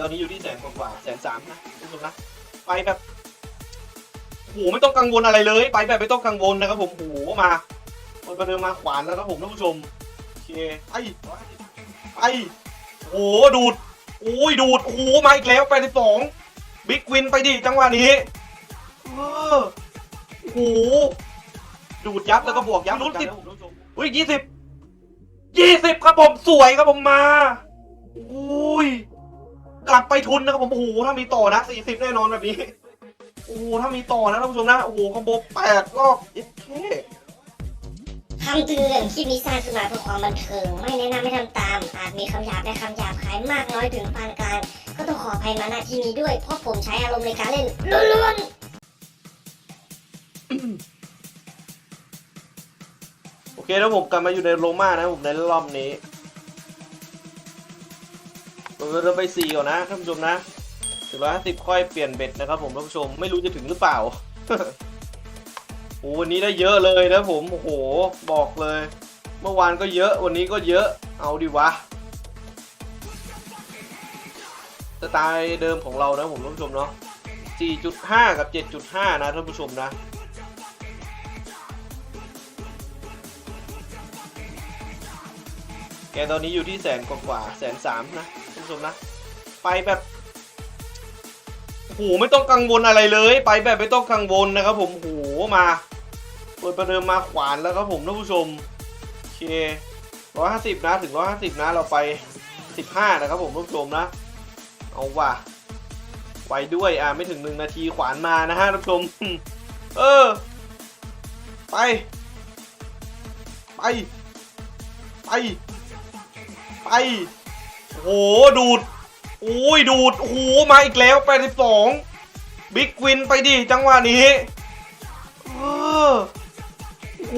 ตอนนี้อยู่ที่แสนกว่าๆแสนสามนะทุกคนนะไปแบบโหไม่ต้องกังวลอะไรเลย ไปแบบไม่ต้องกังวลนะครับผมโหมามันประเดิมมาขวานแล้วครับผมท่านผู้ชมโอเคไปไปโหดูดโอ้ยดูดโอ้โหมาอีกแล้วไปสิบสองบิ๊กวินไปดิจังหวะนี้เออโอ้โหดูดยับแล้วก็บวกยับลุ้นสิบอุ้ยยี่สิบยี่สิบครับผมสวยครับผมมาอุ้ย กลับไปทุนนะครับผมโอ้โหถ้ามีต่อนะสี่สิบแน่นอนแบบนี้โอ้โหถ้ามีต่อนะท่านผู้ชมนะโอ้โหคอมโบแปดรอบเอ๊ะเท่คำเตือนคลิปนี้สร้างขึ้นมาเพื่อความบันเทิง ไม่แนะนำให้ทำตาม อาจมีคำหยาบและคำหยาบคายมากน้อยถึงปานกลาง ก็ต้องขออภัยมาณที่นี้ด้วย เพราะผมใช้อารมณ์ในการเล่นล้วนโอเคแล้วผมกลับมาอยู่ในโรม่านะผมในรอบนี้ เราจะไปสี่ก่อนนะท่านผู้ชมนะถึงร้อยห้าสิบค่อยเปลี่ยนเบ็ดนะครับผมท่านผู้ชมไม่รู้จะถึงหรือเปล่าโอ้วันนี้ได้เยอะเลยนะผมโอ้โหบอกเลย เมื่อวานก็เยอะวันนี้ก็เยอะเอาดิวะสไตล์เดิมของเรานะผมท่านผู้ชมเนาะ4.5 กับ 7.5 นะท่านผู้ชมนะแกตอนนี้อยู่ที่แสนกว่าแสนสามนะ ท่านผู้ชมนะ ไปแบบโอ้โหไม่ต้องกังวลอะไรเลย ไปแบบไม่ต้องกังวลนะครับ ผมโอ้โหมาเปิดประเดิมมาขวานแล้วครับผมท่านผู้ชมโอเคร้อยห้าสิบนะถึงร้อยห้าสิบนะเราไปสิบห้านะครับผมท่านผู้ชมนะเอาว่ะไวด้วยอะไม่ถึงหนึ่งนาทีขวานมานะฮะท่านผู้ชม เออ ไป ไป ไป ไป โอ้โหดูดโอ้ยดูดโอ้โหมาอีกแล้วไปสิบสองบิ๊กวินไปดิจังหวะนี้เออโอ้โห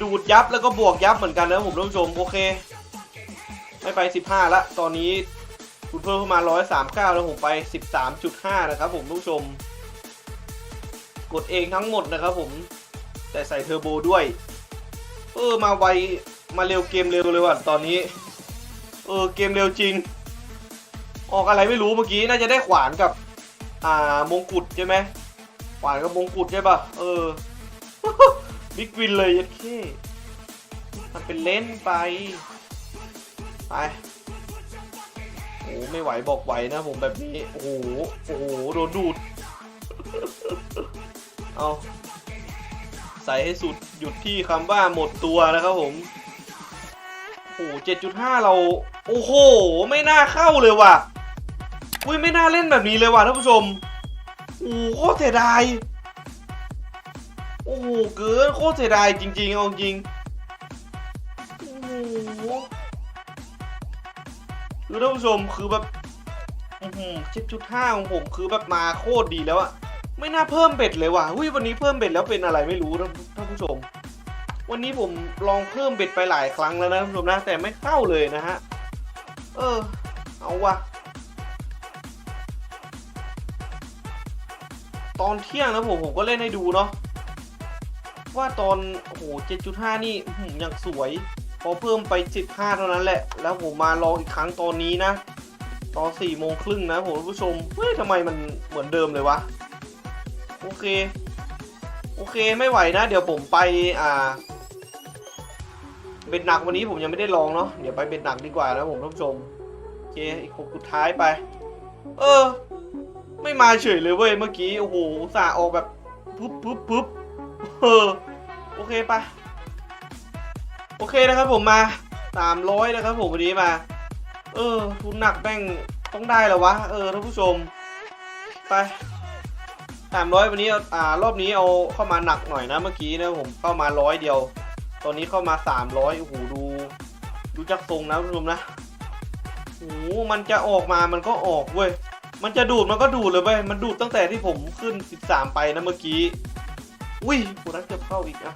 ดูดยับแล้วก็บวกยับเหมือนกันนะผมท่านผู้ชมโอเค ไม่ไปสิบห้าละ ตอนนี้คุณเพิ่มเข้ามาร้อยสามเก้าแล้วผมไปสิบสามจุดห้านะครับผมท่านผู้ชม กดเองทั้งหมดนะครับผม แต่ใส่เทอร์โบด้วย เออมาไวมาเร็วเกมเร็วเลยว่ะตอนนี้ เออเกมเร็วจริง ออกอะไรไม่รู้เมื่อกี้น่าจะได้ขวานกับ อ่ามงกุฎใช่ไหมขวานกับมงกุฎใช่ปะเออบิ๊กวินเลยยัดเค้มันเป็นเล่นไปไปโอ้ไม่ไหวบอกไหวนะผมแบบนี้โอ้โหโอ้โหโดนดูดเอาใส่ให้สุดหยุดที่คำว่าหมดตัวนะครับผมโอ้โหเจ็ดจุดห้าเรา โอ้โห ไม่น่าเข้าเลยว่ะอุ้ยไม่น่าเล่นแบบนี้เลยว่ะท่านผู้ชมโอ้โหโคตรเสียดาย โอ้โหเกินโคตรเสียดายจริงๆเอาจริงโอ้โหคือท่านผู้ชมคือแบบเจ็ดจุดห้าของผมคือแบบมาโคตรดีแล้วอะไม่น่าเพิ่มเบ็ดเลยว่ะอุ้ยวันนี้เพิ่มเบ็ดแล้วเป็นอะไรไม่รู้นท่านผู้ชม วันนี้ผมลองเพิ่มเบ็ดไปหลายครั้งแล้วนะท่านผู้ชมนะแต่ไม่เข้าเลยนะฮะ เออ เอาวะตอนเที่ยงนะผมผมก็เล่นให้ดูเนาะว่าตอนโอ้โห7.5 นี่อื้อหือยังสวย พอเพิ่มไป 15 เท่านั้นแหละ แล้วผมมาลองอีกครั้งตอนนี้นะ ตอน4โมงครึ่งนะผมผู้ชม เฮ้ยทำไมมันเหมือนเดิมเลยวะ โอเค โอเคไม่ไหวนะ เดี๋ยวผมไปอ่า เบ็ดหนักวันนี้ผมยังไม่ได้ลองเนาะเดี๋ยวไปเบ็ดหนักดีกว่านะผมท่านผู้ชมโอเคอีกหกสุดท้ายไป เออ ไม่มาเฉยเลยเว้ยเมื่อกี้โอ้โหสาออกแบบปุ๊บปุ๊บปุ๊บเออโอเคไปโอเคนะครับผมมาสามร้อยนะครับผมวันนี้มา เออทุนหนักแม่งต้องได้แล้ววะเออท่านผู้ชม ไปสามร้อยวันนี้อ่ารอบนี้เอาเข้ามาหนักหน่อยนะเมื่อกี้นะผมเข้ามาร้อยเดียว ตอนนี้เข้ามาสามร้อยโอ้โหดู ดูจักทรงนะท่านผู้ชมนะโอ้โหมันจะออกมามันก็ออกเว้ยมันจะดูดมันก็ดูดเลยเว้ยมันดูดตั้งแต่ที่ผมขึ้น 13 ไปนะเมื่อกี้ อุ้ยโหนัดเกือบเข้าอีกอะ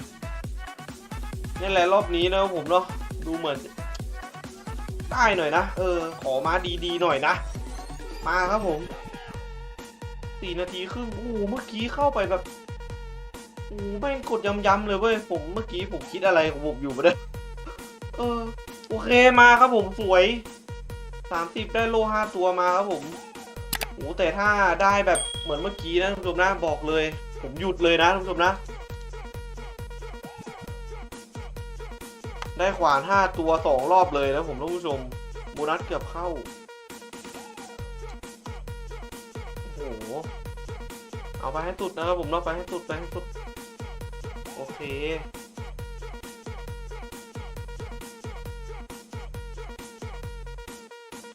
นี่แหละรอบนี้นะผมเนาะดูเหมือนได้หน่อยนะ เออ ขอมาดีๆหน่อยนะ มาครับผมสี่นาทีครึ่งโอ้โหเมื่อกี้เข้าไปแบบ โอ้โหแม่งกดย้ำๆเลยเว้ยผมเมื่อกี้ผมคิดอะไรของผมอยู่ไม่ได้เออโอเคมาครับผมสวยสามสิบได้โลห้าตัวมาครับผมโอ้แต่ถ้าได้แบบเหมือนเมื่อกี้นะท่านผู้ชมนะบอกเลย ผมหยุดเลยนะท่านผู้ชมนะ ได้ขวานห้าตัวสองรอบเลยนะผมท่านผู้ชมโบนัสเกือบเข้าโอ้โหเอาไปให้สุดนะครับผมเนาะไปให้สุดไปให้สุดโอ เค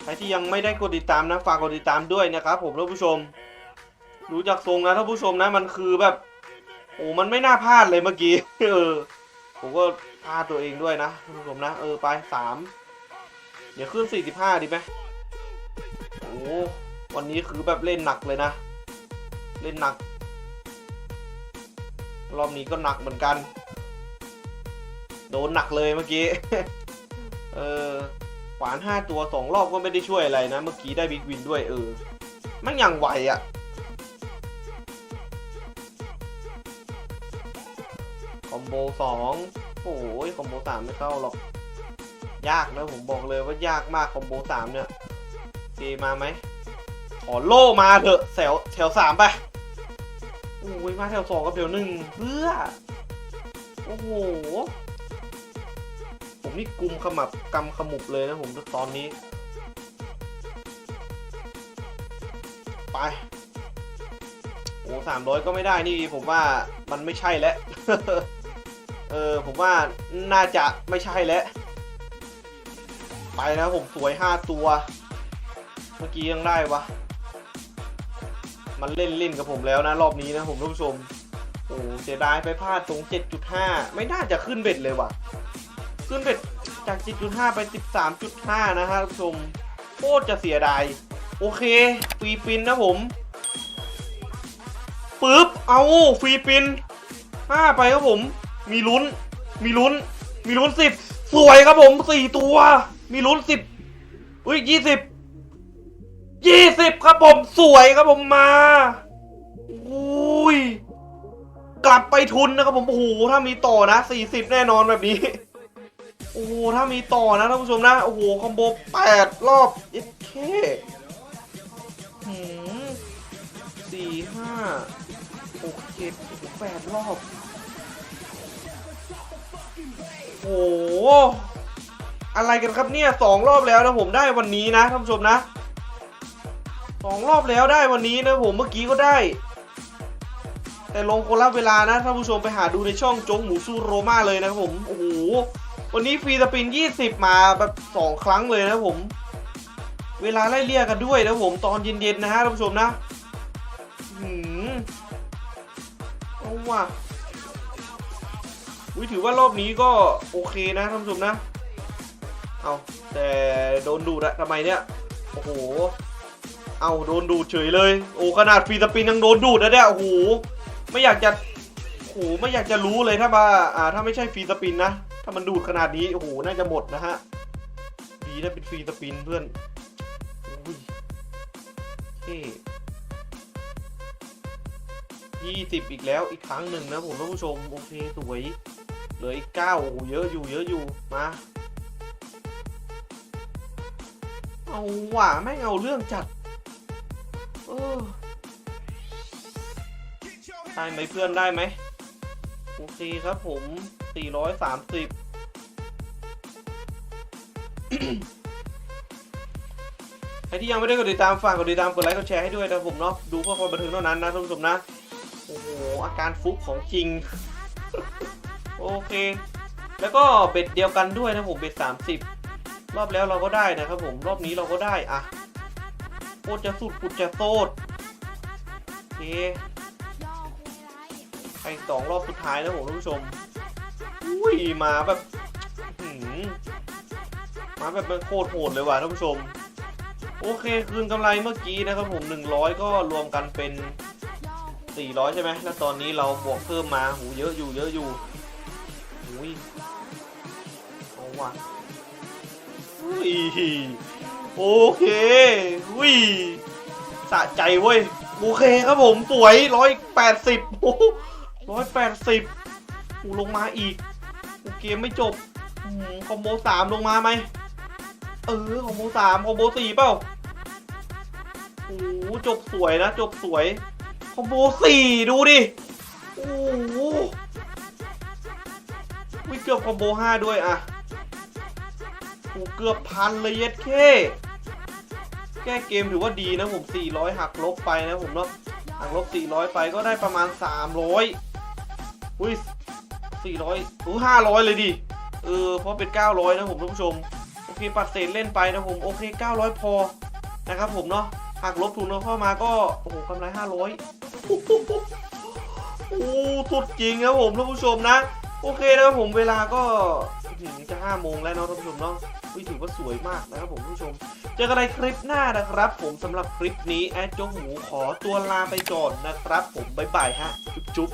ใครที่ยังไม่ได้กดติดตามนะฝากกดติดตามด้วยนะครับผมท่านผู้ชม รู้จักทรงนะท่านผู้ชมนะมันคือแบบโอ้มันไม่น่าพลาดเลยเมื่อกี้เออผมก็พลาดตัวเองด้วยนะท่านผู้ชมนะเออไปสามเดี๋ยวขึ้นสี่สิบห้าดีไหมโอ้วันนี้คือแบบเล่นหนักเลยนะ เล่นหนัก รอบนี้ก็หนักเหมือนกัน โดนหนักเลยเมื่อกี้ เออขวานห้าตัวสองรอบก็ไม่ได้ช่วยอะไรนะ เมื่อกี้ได้บิ๊กวินด้วยเออ มันยังไหวอะ่ะคอมโบสองโอ้ยคอมโบสามไม่เข้าหรอก ยากนะผมบอกเลยว่ายากมากคอมโบสามเนี่ยเจมาไหมขอโล่มาเถอะแถวแถวสามไป อ้ยมาแถวสองกับแถวหนึ่งเพื่อ โอ้โห ผมนี่กุมขมับกำขมุบเลยนะผมตอนนี้ ไป โอ้สามร้อยก็ไม่ได้นี่ผมว่ามันไม่ใช่แล้ว เออ ผมว่าน่าจะไม่ใช่แล้วไปนะผมสวยห้าตัว เมื่อกี้ยังได้วะ มันเล่นเล่นกับผมแล้วนะรอบนี้นะผมท่านผู้ชม โอ้เสียดายไปพลาดตรง 7.5 ไม่น่าจะขึ้นเบ็ดเลยว่ะ ขึ้นเบ็ดจาก 7.5 ไป 13.5 นะฮะท่านผู้ชมโคตรจะเสียดาย โอเคฟรีปินนะผมปึ๊บ เอาฟรีปิน5ไปครับผม มีลุ้น มีลุ้น มีลุ้น10สวยครับผม4ตัว มีลุ้น10อุ้ย20 ยี่สิบครับผมสวยครับผมมาอุ้ยกลับไปทุนนะครับผมโอ้โหถ้ามีต่อนะสี่สิบแน่นอนแบบนี้โอ้โหถ้ามีต่อนะท่านผู้ชมนะโอ้โหคอมโบแปดรอบเอ็เคหืมสี่ห้าหกเจ็ดแปดรอบโอ้โหอะไรกันครับเนี่ยสองรอบแล้วนะผมได้วันนี้นะท่านผู้ชมนะ สองรอบแล้วได้วันนี้นะผมเมื่อกี้ก็ได้ แต่ลงคนละเวลานะท่านผู้ชมไปหาดูในช่องจ๊กหมูสู้โรม่าเลยนะครับผมโอ้โหวันนี้ฟรีสปิน 20 มาแบบสองครั้งเลยนะผม เวลาไล่เลี่ยกันด้วยนะผมตอนเย็นๆนะฮะท่านผู้ชมนะหืมเอาว่ะวิถือว่ารอบนี้ก็โอเคนะท่านผู้ชมนะ เอาแต่โดนดูดอะทำไมเนี่ย โอ้โห เอาโดนดูดเฉยเลย โอ้ขนาดฟีสปินยังโดนดูดนะเนี่ยโอ้โหไม่อยากจะโอ้โหไม่อยากจะรู้เลยถ้ามาอ่าถ้าไม่ใช่ฟีสปินนะถ้ามันดูดขนาดนี้โอ้โหน่าจะหมดนะฮะดีนะเป็นฟีสปินเพื่อนอุ้ยเท่ยี่สิบอีกแล้วอีกครั้งหนึ่งนะผมท่านผู้ชมโอเคสวยเหลืออีกเก้าโอ้โหเยอะอยู่เยอะอยู่มาเอาว่ะแม่งเอาเรื่องจัด ได้ไหมเพื่อนได้ไหมโอเคครับผม 430ใครที่ยังไม่ได้กดติดตามฝากกดติดตามกดไลค์กดแชร์ให้ด้วยนะผมเนาะดูเพื่อความบันเทิงเท่านั้นนะท่านผู้ชมนะโอ้โหอาการฟุกของจริง โอเค แล้วก็เบ็ดเดียวกันด้วยนะผมเบ็ด30 รอบแล้วเราก็ได้นะครับผมรอบนี้เราก็ได้อะ โคตรจะสุดปุดจะโซดโอเคไปสองรอบสุดท้ายนะผมท่านผู้ชม อุ้ยมาแบบหือมาแบบมันโคตรโหดเลยว่ะท่านผู้ชม โอเคคืนกำไรเมื่อกี้นะครับผม 100 ก็รวมกันเป็น 400 ใช่ไหมแล้วตอนนี้เราบวกเพิ่มมาหูเยอะอยู่เยอะอยู่อุ้ยเอาว่ะอุ้ย โอเคอุ้ยสะใจเว้ย โอเคครับผมสวยร้อยแปดสิบโอ้ร้อยแปดสิบอูลงมาอีกโอเกมไม่จบอคอมโบสามลงมาไหมเออคอมโบสามคอมโบสี่เปล่าโอ้จบสวยนะ จบสวยคอมโบสี่ดูดิโอ้โหวิเกือบคอมโบห้าด้วยอะ โอ้เกือบพันเลยเย็ดเคแก้เกมถือว่าดีนะผม 400 หักลบไปนะผมเนาะหักลบ 400 ไปก็ได้ประมาณ 300 อุ้ย 400อู้500 เลยดิ เออ เพราะเป็น 900 นะผมท่านผู้ชม โอเค ปัดเศษเล่นไปนะผม โอเค 900 พอ นะครับผมเนาะ หักลบทุนเราเข้ามาก็ โอ้โหกำไร 500 โอ้โหโอ้สุดจริงครับผมท่านผู้ชมนะ โอเคนะครับผม เวลาก็ อื้อหือจะ5โมงแล้วเนาะท่านผู้ชมเนาะอุ้ยถือว่าสวยมากนะครับผมท่านผู้ชม เจอกันในคลิปหน้านะครับ ผมสำหรับคลิปนี้แอดโจกหมูขอตัวลาไปก่อนนะครับ ผมบ๊ายบายฮะ จุ๊บ